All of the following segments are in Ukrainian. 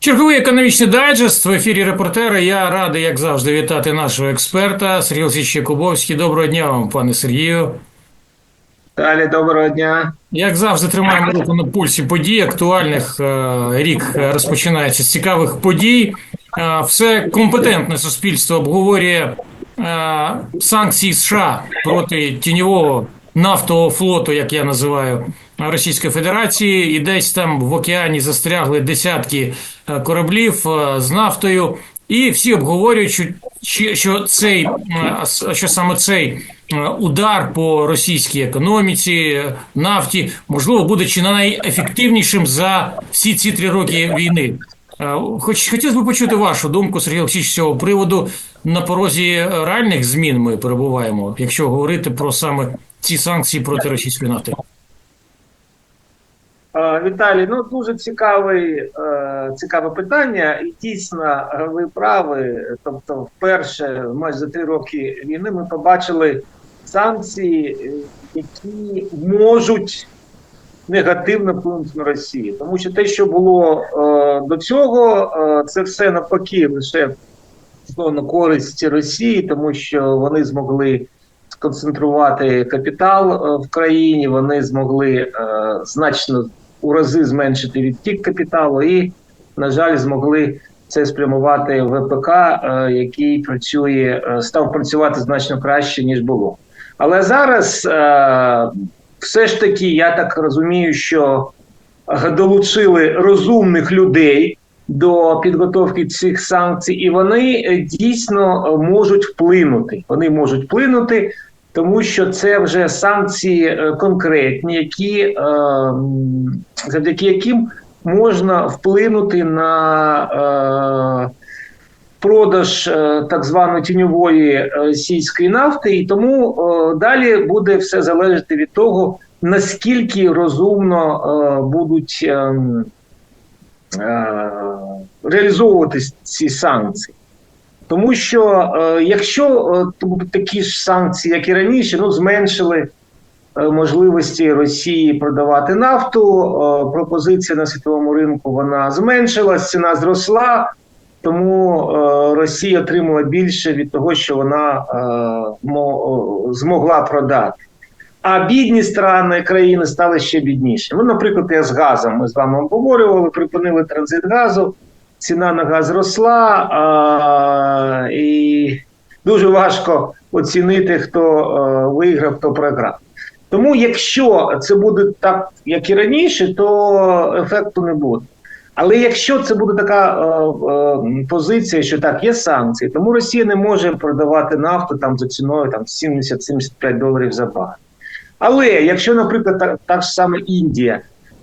Черговий економічний дайджест в ефірі репортера. Я радий, як завжди, вітати нашого експерта Сергій Олексійович Якубовський. Доброго дня вам, пане Сергію. Далі доброго дня. Як завжди, тримаємо руку на пульсі подій актуальних. Е, Рік розпочинається з цікавих подій. Е, Все компетентне суспільство обговорює е, санкції США проти тіньового нафтового флоту, як я називаю, Російської Федерації, і десь там в океані застрягли десятки е, кораблів е, з нафтою. І всі обговорюють, що, що цей е, що саме цей удар по російській економіці, нафті, можливо, буде чи не найефективнішим за всі ці три роки війни. Хоч хотілося б почути вашу думку, Сергій Олексійович, з цього приводу. На порозі реальних змін ми перебуваємо, якщо говорити про саме ці санкції проти російської нафти. Е, Віталій, ну дуже цікавий, е, цікаве питання, і дійсно ви праві. Тобто, вперше, майже за три роки війни, ми побачили санкції, які можуть негативно вплинути на Росію. Тому що те, що було е, до цього, це все навпаки лише на користь Росії, тому що вони змогли сконцентрувати капітал в країні, вони змогли е, значно у рази зменшити відтік капіталу і, на жаль, змогли це спрямувати в ВПК, е, який працює, е, став працювати значно краще ніж було. Але зараз е, все ж таки, я так розумію, що долучили розумних людей до підготовки цих санкцій, і вони дійсно можуть вплинути. Вони можуть вплинути, тому що це вже санкції е, конкретні, які е, завдяки яким можна вплинути на е, продаж е, так званої тіньової російської нафти, і тому далі буде все залежати від того, наскільки розумно будуть ем, реалізовуватись ці санкції. Тому що е, якщо е, такі ж санкції, як і раніше, ну зменшили е, можливості Росії продавати нафту, пропозиція на світовому ринку вона зменшилась, ціна зросла, тому Росія отримала більше від того, що вона змогла продати. А бідні страни країни стали ще бідніші. Ну, наприклад, я з газом ми з вами обговорювали, припинили транзит газу, ціна на газ росла, а, і дуже важко оцінити, хто е, виграв, хто програв. Тому, якщо це буде так, як і раніше, то ефекту не буде. Але якщо це буде така е, е, позиція, що так, є санкції, тому Росія не може продавати нафту там за ціною там 70-75 доларів за бар. Але якщо, наприклад, так, так ж саме Індія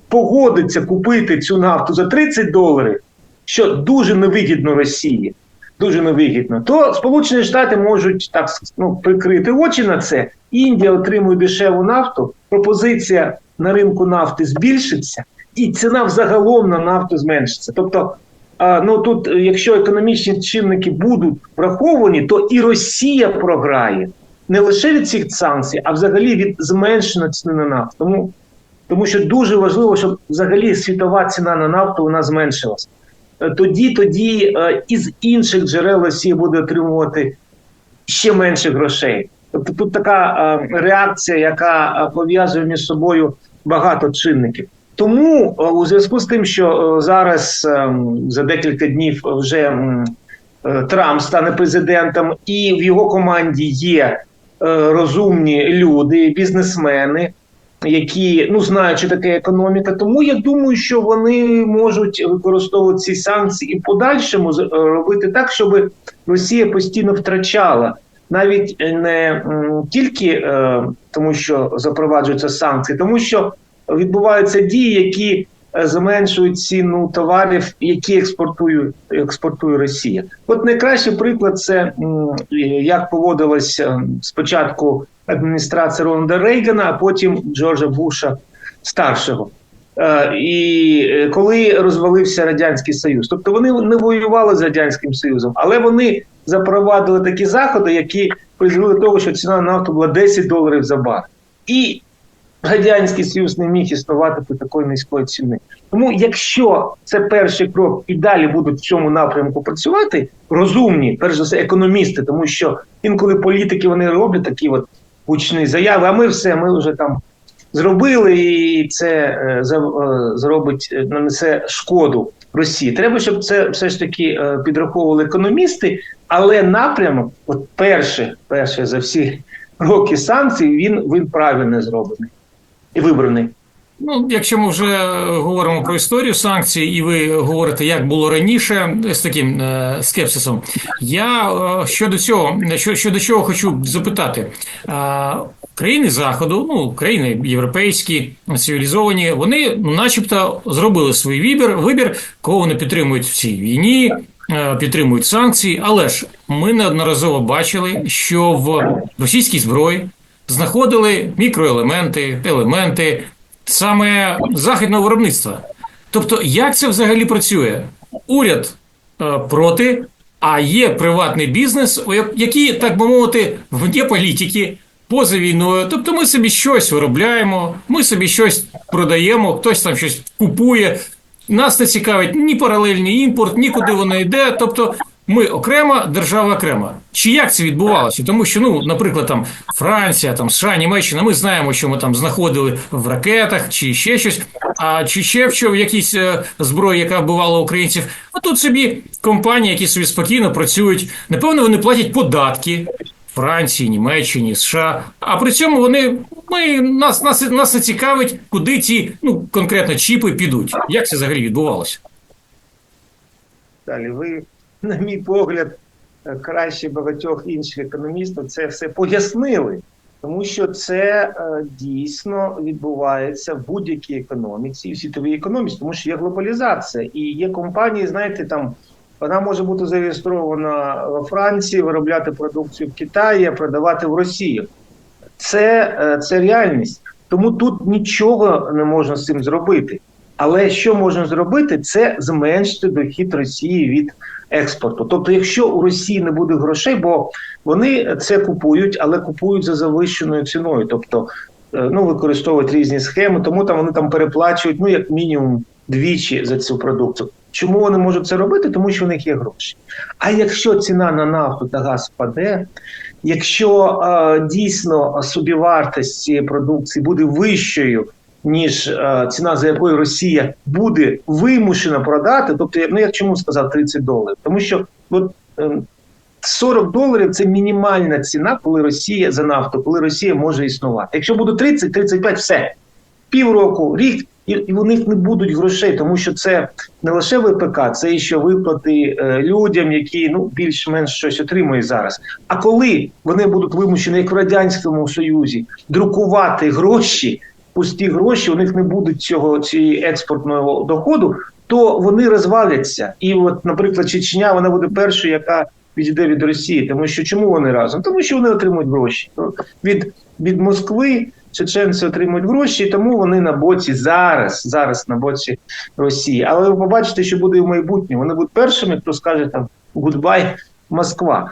погодиться купити цю нафту за 30 доларів, що дуже невигідно Росії, дуже невигідно, то Сполучені Штати можуть так ну, прикрити очі на це. Індія отримує дешеву нафту, пропозиція на ринку нафти збільшиться, і ціна взагалом на нафту зменшиться. Тобто, ну тут, е, якщо економічні чинники будуть враховані, то і Росія програє не лише від цих санкцій, а взагалі від зменшення ціни на нафту. Тому, тому що дуже важливо, щоб взагалі світова ціна на нафту вона зменшилася. Е, Тоді, тоді е, із інших джерел Росія буде отримувати ще менше грошей. Тобто тут така е, реакція, яка пов'язує між собою багато чинників. Тому у зв'язку з тим, що зараз е, за декілька днів вже Трамп стане президентом, і в його команді є розумні люди, бізнесмени, які ну знають, що таке економіка. Тому я думаю, що вони можуть використовувати ці санкції і в подальшому е, робити так, щоб Росія постійно втрачала. Навіть не тільки е, тому, що запроваджуються санкції, тому що відбуваються дії, які е, зменшують ціну товарів, які експортує, експортує Росія. От найкращий приклад це як поводилась е, спочатку адміністрація Рональда Рейгана, а потім Джорджа Буша старшого. Е, І е, коли розвалився радянський союз, тобто вони не воювали з радянським союзом, але вони запровадили такі заходи, які призвели до того, що ціна на нафту була 10 доларів за бар. І Радянський Союз не міг існувати при такої низької ціни. Тому, якщо це перший крок і далі будуть в цьому напрямку працювати, розумні, перш за все, економісти, тому що інколи політики вони роблять такі от гучні заяви, а ми все, ми вже там зробили, і це е, е, зробить, е, нанесе шкоду Росії. Треба, щоб це все ж таки підраховували економісти, але напрямок, от перше, перше за всі роки санкцій, він, він правильно зроблений і вибраний. Ну, якщо ми вже говоримо про історію санкцій, і ви говорите, як було раніше, з таким е, скепсисом, я е, щодо цього, що, щодо чого хочу запитати. Е, країни Заходу, ну, країни європейські, цивілізовані, вони, ну, начебто, зробили свій вибір, вибір, кого вони підтримують в цій війні, е, підтримують санкції, але ж ми неодноразово бачили, що в російській зброї знаходили мікроелементи, елементи саме західного виробництва. Тобто, як це взагалі працює? Уряд е, проти, а є приватний бізнес, який, так би мовити, вне політики. Поза війною, тобто ми собі щось виробляємо, ми собі щось продаємо, хтось там щось купує. Нас не цікавить ні паралельний імпорт, ні куди воно йде. Тобто ми окрема, держава окрема. Чи як це відбувалося? Тому що, ну, наприклад, там Франція, там США, Німеччина, ми знаємо, що ми там знаходили в ракетах чи ще щось. А чи ще в що в якійсь е, зброї, яка вбивала українців. А тут собі компанії, які собі спокійно працюють. Напевно, вони платять податки. Франції, Німеччині, США. А при цьому вони ми нас, нас, нас не цікавить, куди ці ну конкретно чіпи підуть. Як це взагалі відбувалося? Далі ви, на мій погляд, е, краще багатьох інших економістів це все пояснили, тому що це е, дійсно відбувається в будь-якій економіці, в світовій економіці, тому що є глобалізація і є компанії, знаєте, там. Вона може бути зареєстрована во Франції, виробляти продукцію в Китаї, а продавати в Росію. Це, е, це реальність. Тому тут нічого не можна з цим зробити. Але що можна зробити, це зменшити дохід Росії від експорту. Тобто, якщо у Росії не буде грошей, бо вони це купують, але купують за завищеною ціною. Тобто, е, ну використовують різні схеми, тому там вони там переплачують ну як мінімум двічі за цю продукцію. Чому вони можуть це робити? Тому що в них є гроші. А якщо ціна на нафту та газ впаде, якщо е, дійсно собівартість цієї продукції буде вищою, ніж е, ціна, за якою Росія буде вимушена продати, тобто, ну я чому сказав 30 доларів? Тому що от, е, 40 доларів це мінімальна ціна, коли Росія за нафту, коли Росія може існувати. Якщо буде 30-35, все півроку, рік. І, у них не будуть грошей, тому що це не лише ВПК, це і ще виплати е, людям, які ну більш-менш щось отримують зараз. А коли вони будуть вимушені, як в радянському союзі, друкувати гроші, пусті гроші, у них не будуть цього цієї експортного доходу, то вони розваляться. І, от, наприклад, Чечня вона буде першою, яка відійде від Росії, тому що чому вони разом? Тому що вони отримують гроші від, від Москви. Чеченці отримують гроші, тому вони на боці зараз, зараз на боці Росії. Але ви побачите, що буде в майбутньому. Вони будуть першими, хто скаже там гудбай Москва.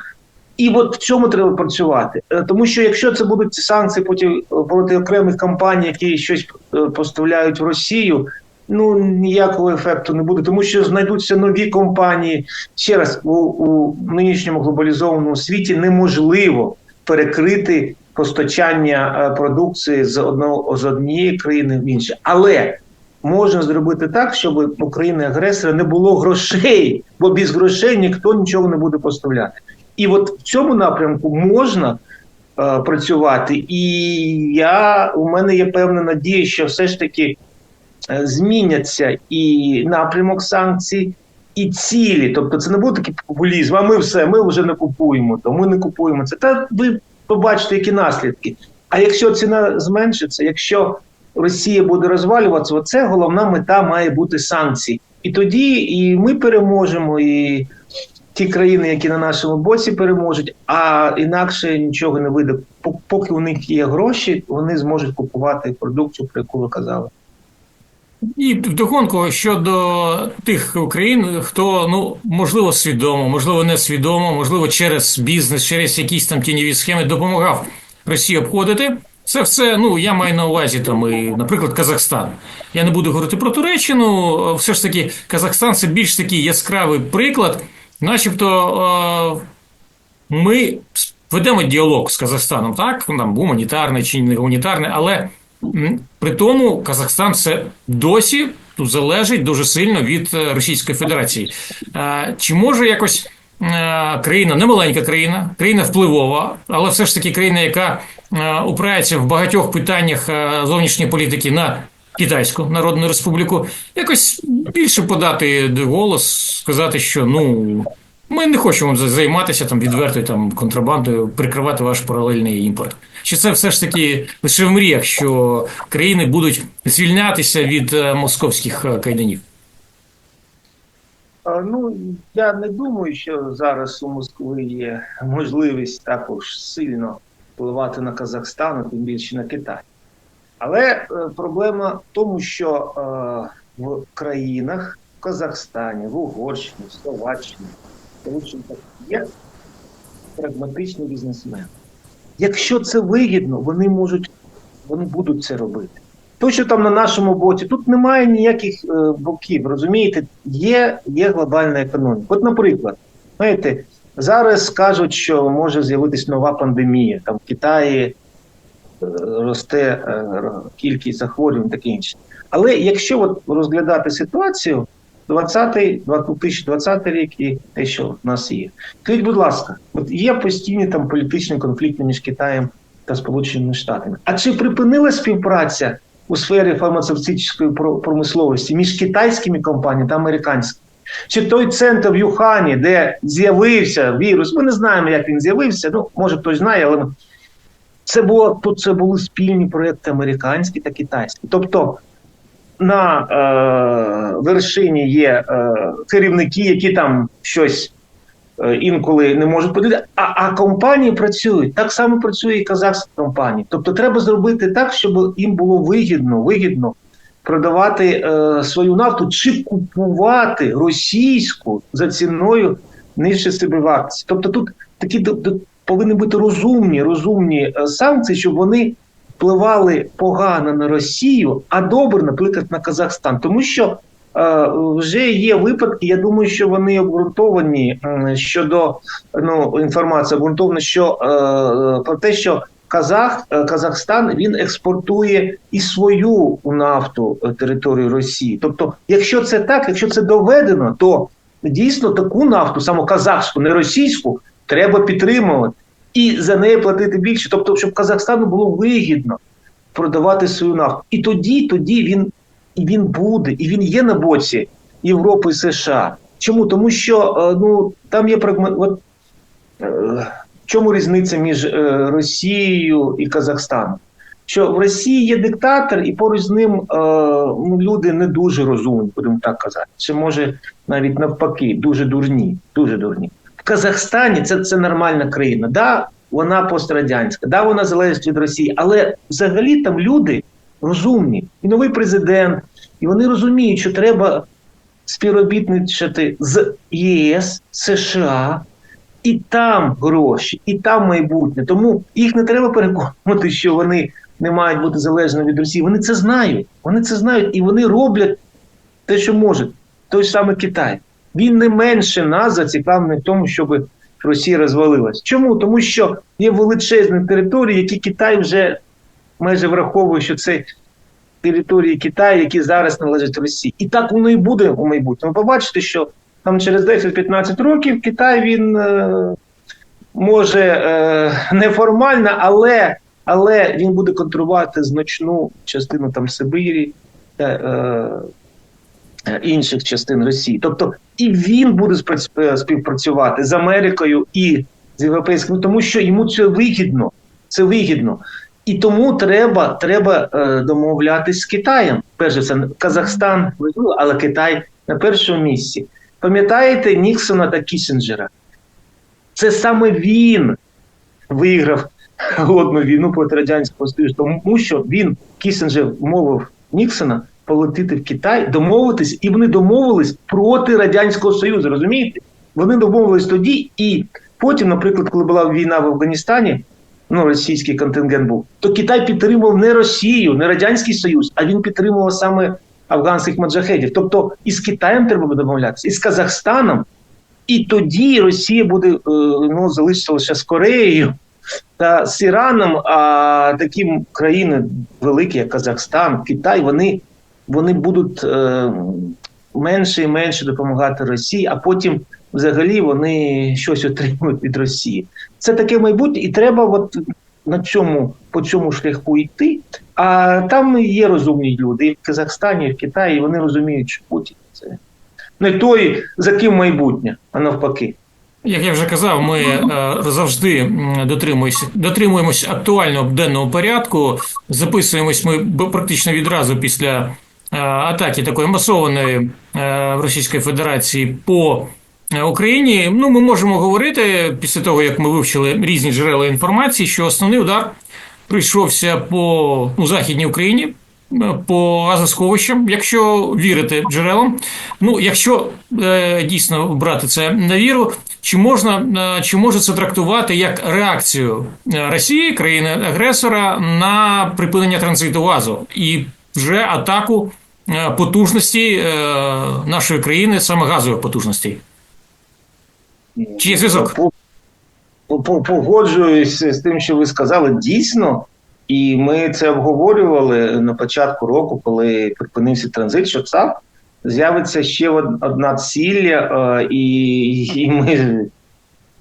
І от в цьому треба працювати. Е, Тому що якщо це будуть санкції проти, проти окремих компаній, які щось е, поставляють в Росію, ну ніякого ефекту не буде, тому що знайдуться нові компанії. Ще раз у, у нинішньому глобалізованому світі неможливо перекрити постачання е, продукції з одного з однієї країни в іншу. Але можна зробити так, щоб у країни агресора не було грошей, бо без грошей ніхто нічого не буде поставляти. І от в цьому напрямку можна е, працювати. І я у мене є певна надія, що все ж таки е, зміняться і напрямок санкцій. І цілі, тобто це не буде такий популізм, а ми все, ми вже не купуємо, то ми не купуємо це. Та ви побачите, які наслідки. А якщо ціна зменшиться, якщо Росія буде розвалюватися, це головна мета має бути санкції. І тоді і ми переможемо, і ті країни, які на нашому боці переможуть, а інакше нічого не вийде. Поки у них є гроші, вони зможуть купувати продукцію, про яку ви казали. І вдогонку щодо тих країн, хто ну можливо свідомо, можливо, несвідомо, можливо, через бізнес, через якісь там тіньові схеми допомагав Росії обходити Це все, ну я маю на увазі там і, наприклад, Казахстан. Я не буду говорити про Туреччину. Все ж таки, Казахстан це більш такий яскравий приклад, начебто. Е, ми ведемо діалог з Казахстаном, так там гуманітарний чи не гуманітарний, але при тому Казахстан це досі залежить дуже сильно від е, Російської Федерації. Чи може якось е, країна, не маленька країна, країна впливова, але все ж таки країна, яка е, упирається в багатьох питаннях зовнішньої політики на Китайську Народну Республіку, якось більше подати голос, сказати, що ну. Ми не хочемо займатися там відвертою там контрабандою, прикривати ваш паралельний імпорт. Чи це все ж таки лише в мріях, що країни будуть звільнятися від е, московських е, кайданів? Ну я не думаю, що зараз у Москви є можливість також сильно впливати на Казахстан, тим більше на Китай. Але е, проблема в тому, що е, в країнах в Казахстані, в Угорщині, в Словаччині є прагматичний бізнесмен. Якщо це вигідно, вони можуть, вони будуть це робити. То, що там на нашому боці, тут немає ніяких е, боків, розумієте, є є глобальна економіка. От, наприклад, знаєте, зараз кажуть, що може з'явитися нова пандемія. Там в Китаї росте е, кількість захворювань таке інше. Але якщо от розглядати ситуацію, 20 2020 рік і те, що в нас є. Скажіть, будь ласка, от є постійні там політичні конфлікти між Китаєм та Сполученими Штатами. А чи припинила співпраця у сфері фармацевтичної промисловості між китайськими компаніями та американськими? Чи той центр в Юхані, де з'явився вірус? Ми не знаємо, як він з'явився. Ну, може хтось знає, але це було тут. Це були спільні проекти американські та китайські. Тобто на е, вершині є е, керівники, які там щось е, інколи не можуть подивитися, а а компанії працюють. Так само працює і казахська компанія. Тобто треба зробити так, щоб їм було вигідно, вигідно продавати е, свою нафту чи купувати російську за ціною нижче себе вартості. Тобто тут такі повинні бути розумні, розумні е, санкції, щоб вони впливали погано на Росію, а добре, наприклад, на Казахстан, тому що е, вже є випадки. Я думаю, що вони обґрунтовані щодо ну інформації обґрунтована, що е, про те, що Казах е, Казахстан він експортує і свою нафту територію Росії. Тобто, якщо це так, якщо це доведено, то дійсно таку нафту, саме казахську, не російську, треба підтримувати і за неї платити більше. Тобто, щоб Казахстану було вигідно продавати свою нафту. І тоді, тоді він він буде, і він є на боці Європи і США. Чому? Тому що е, ну там є прагма... От, е, в чому різниця між е, Росією і Казахстаном? Що в Росії є диктатор, і поруч з ним е, ну, люди не дуже розумні, будемо так казати. Чи може навіть навпаки, дуже дурні, дуже дурні. Казахстані це це нормальна країна. Да, вона пострадянська, да, вона залежить від Росії, але взагалі там люди розумні, і новий президент, і вони розуміють, що треба співробітничати з ЄС, США. І там гроші, і там майбутнє. Тому їх не треба переконувати, що вони не мають бути залежними від Росії. Вони це знають. Вони це знають і вони роблять те, що можуть. Той самий Китай він не менше нас зацікавлений в тому, щоб Росія розвалилась. Чому? Тому що є величезні території, які Китай вже майже враховує, що це території Китаю, які зараз належать Росії. І так воно і буде у майбутньому. Побачите, що там через 10-15 років Китай він е, може е, неформально, але але він буде контролювати значну частину там Сибирі. Е, Е, інших частин Росії. Тобто і він буде е, співпрацювати з Америкою і з європейським, тому що йому це вигідно. Це вигідно. І тому треба треба е, домовлятися з Китаєм. Перше, це Казахстан, але Китай на першому місці. Пам'ятаєте Ніксона та Кісінджера? Це саме він виграв голодну війну проти радянського Союзу, тому що він Кісінджер вмовив Ніксона полетіти в Китай, домовитись, і вони домовились проти радянського союзу. Розумієте? Вони домовились тоді, і потім, наприклад, коли була війна в Афганістані, ну, російський контингент був, то Китай підтримував не Росію, не Радянський Союз, а він підтримував саме афганських маджахедів. Тобто і з Китаєм треба буде домовлятися, і з Казахстаном. І тоді Росія буде е, ну, залишиться з Кореєю та з Іраном. А такі країни великі, як Казахстан, Китай, вони, вони будуть е, менше і менше допомагати Росії, а потім взагалі вони щось отримують від Росії. Це таке майбутнє, і треба от на цьому по цьому шляху йти. А там є розумні люди і в Казахстані, і в Китаї, і вони розуміють, що Путін це не той, за ким майбутнє, а навпаки. Як я вже казав, ми е, завжди дотримуємося, дотримуємось актуального денного порядку. Записуємось ми практично відразу після атаки такої масованої е, в Російської Федерації по е, Україні. Ну, ми можемо говорити після того, як ми вивчили різні джерела інформації, що основний удар прийшовся по ну, Західній Україні. е, По газосховищам, якщо вірити джерелам, ну якщо е, дійсно брати це на віру, чи можна е, чи може це трактувати як реакцію е, Росії, країни агресора, на припинення транзиту газу і вже атаку е, потужності е, нашої країни, саме газових потужностей? Чи є зв'язок? По- по- по- Погоджуюсь з тим, що ви сказали, дійсно. І ми це обговорювали на початку року, коли припинився транзит, що ЦАП з'явиться ще одна ціль, е, і, і ми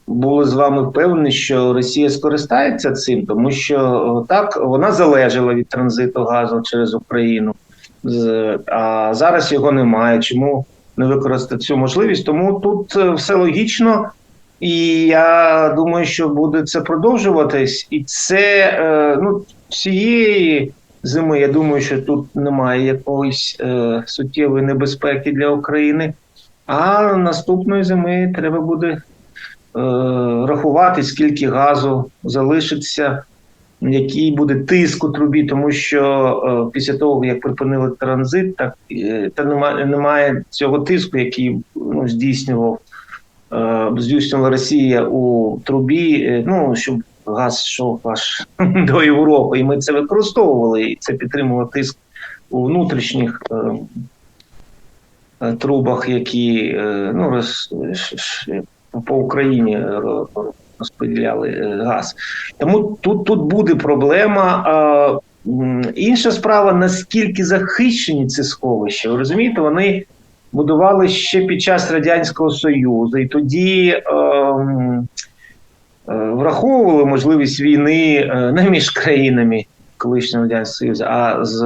були з вами впевнені, що Росія скористається цим, тому що е, так вона залежала від транзиту газу через Україну, а зараз його немає. Чому не використати цю можливість? Тому тут е, все логічно. І я думаю, що буде це продовжуватись, і це е, ну цієї зими. Я думаю, що тут немає якоїсь е, суттєвої небезпеки для України. А наступної зими треба буде рахувати, скільки газу залишиться, який буде тиск у трубі, тому що е, після того, як припинили транзит, так е, та немає, немає цього тиску, який ну, здійснював е, здійснювала Росія у трубі, е, ну щоб газ йшов аж до Європи, і ми це використовували, і це підтримувало тиск у внутрішніх е, е, трубах, які е, ну, роз, по Україні розподіляли е, газ. Тому тут, тут буде проблема. Інша справа, наскільки захищені ці сховища. Ви розумієте, вони будували ще під час Радянського Союзу, і тоді ем, е, враховували можливість війни е, не між країнами колишнього Радянського Союзу, а з,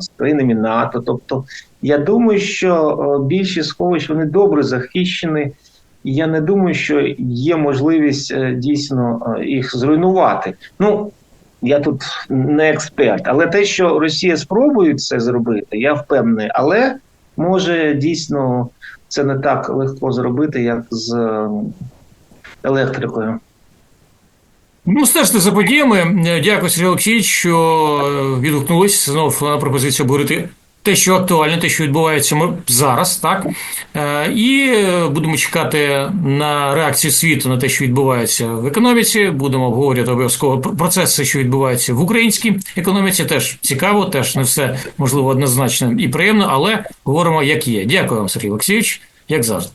з країнами НАТО. Тобто, я думаю, що е, більшість сховищ вони добре захищені. І я не думаю, що є можливість е, дійсно е, їх зруйнувати. Ну, я тут не експерт, але те, що Росія спробує це зробити, я впевнений. Але може дійсно це не так легко зробити, як з е, електрикою. Ну, стежте за подіями. Дякую, Сергій Олексійович, що відгукнулись знов на пропозицію обговорити те, що актуальне, те, що відбувається зараз, так Е, і е, будемо чекати на реакцію світу на те, що відбувається в економіці. Будемо обговорювати обов'язково процеси, що відбуваються в українській економіці. Теж цікаво, теж не все можливо однозначно і приємно, але говоримо як є. Дякую вам, Сергій Олексійович, як завжди.